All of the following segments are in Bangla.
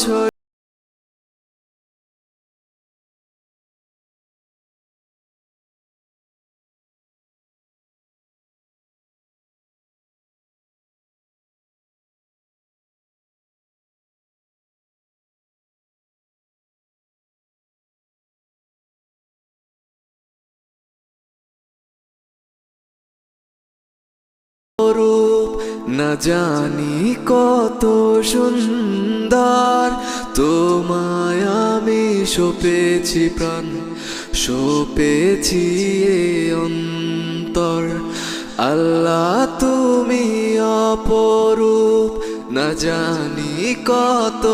ছড়িয়ে রূপ না জানি কত সুন্দর। তোমায় আমি সপেছি প্রাণ, সপেছি এ অন্তর। আল্লাহ তুমি অপরূপ, না জানি কত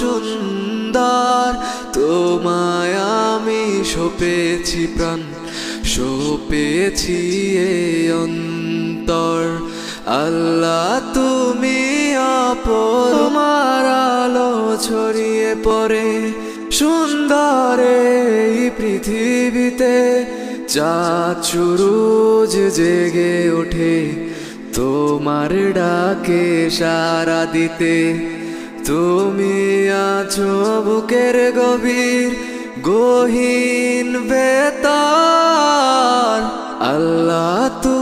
সুন্দর। তোমায় আমি সপেছি প্রাণ, সপেছি অন্তর। আল্লাহ, তুমি অপর। তোমার আলো ছড়িয়ে পড়ে সুন্দর এই পৃথিবীতে। চাঁদ সুরুজ জেগে ওঠে তোমার ডাকে সারা দিতে। তুমি আছো বুকের গভীর, গহীন বেতার। আল্লাহ তুমি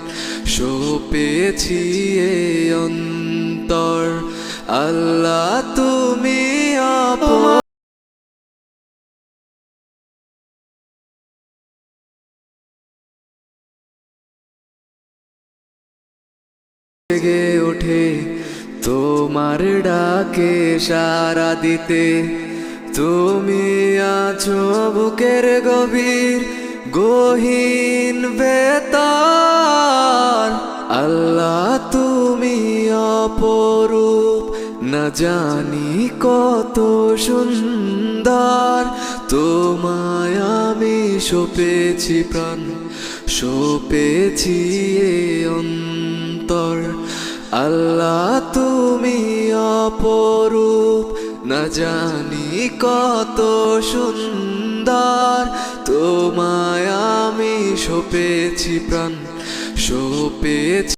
এ অন্তর। আল্লাহ, তুমি অপর। জেগে ওঠে তোমার ডাকে সারা দিতে। তুমি আছো বুকের গভীর, গহীন বেতার। অপরূপ। না জানি কত সুন্দর। তোমায় আমি সপেছি প্রাণ, সপেছি অন্তর। আল্লাহ, তুমি অপরূপ। না জানি কত সুন্দর। তোমায় আমি সপেছি প্রাণ, সপেছি